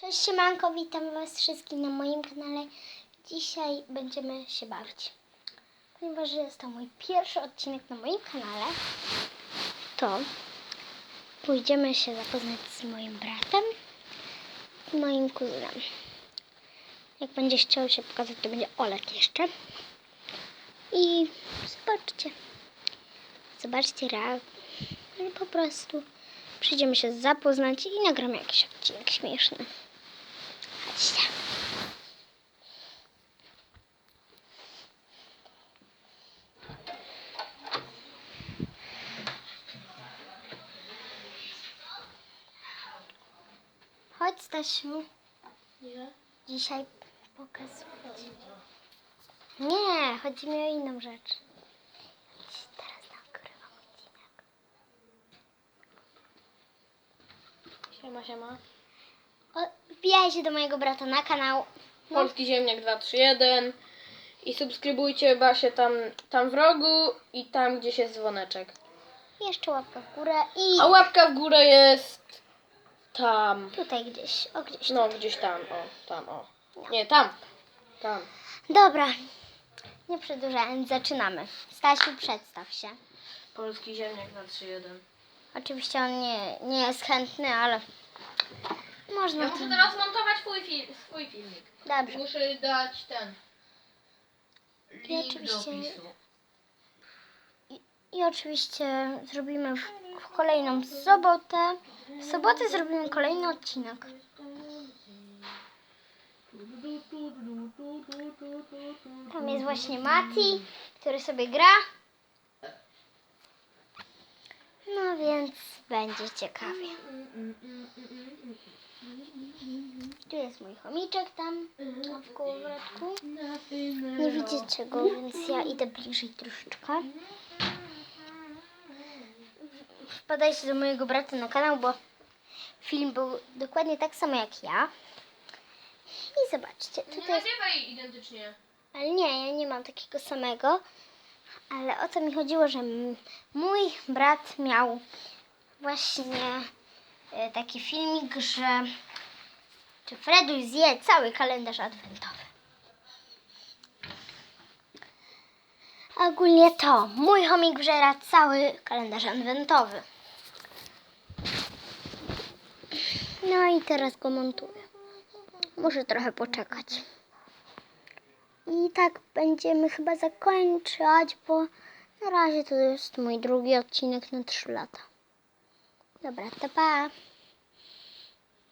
Cześć siemanko, witam was wszystkich na moim kanale. Dzisiaj będziemy się bawić. Ponieważ jest to mój pierwszy odcinek na moim kanale, to pójdziemy się zapoznać z moim bratem i moim kuzynem. Jak będzie chciał się pokazać, to będzie Olek jeszcze. I zobaczcie. Zobaczcie reakcję. I po prostu przyjdziemy się zapoznać i nagramy jakiś odcinek śmieszny. Chodźcie. Chodź Stasiu. Nie. Dzisiaj pokazać. Nie, chodzi mi o inną rzecz. Dziś Teraz nagrywam odcinek. Siema, siema. O, Wbijaj się do mojego brata na kanał. No. Polski Ziemniak 231 i subskrybujcie Basię tam, tam w rogu i tam gdzieś jest dzwoneczek. Jeszcze łapka w górę i A łapka w górę jest tam. tutaj gdzieś. O, gdzieś. No, gdzieś tam, o, tam, o. Nie, tam. Tam. Dobra. Nie przedłużając, zaczynamy. Stasiu, przedstaw się. Polski Ziemniak 231. Oczywiście on nie, nie jest chętny, ale można. Ja muszę teraz montować swój, fil, swój filmik. Dobrze. Muszę dać ten link oczywiście- do opisu. I oczywiście zrobimy w, w kolejną sobotę. W sobotę zrobimy kolejny odcinek. Tam jest właśnie Mati, który sobie gra. No więc będzie ciekawie. Tu jest mój chomiczek tam w kołowrotku. Nie widzicie go, więc ja idę bliżej troszeczkę. Wpadajcie do mojego brata na kanał, bo film był dokładnie tak samo jak ja. I zobaczcie, Nie tutaj jest... nagrywaj identycznie. Ale nie, ja nie mam takiego samego. Ale o co mi chodziło, że mój brat miał właśnie e, taki filmik, że czy Freduś zje cały kalendarz adwentowy. Ogólnie to mój chomik żera cały kalendarz adwentowy. No i teraz go montuję. Muszę trochę poczekać. I tak będziemy chyba zakończać, bo na razie to jest mój drugi odcinek na 3 lata. Dobra, to pa.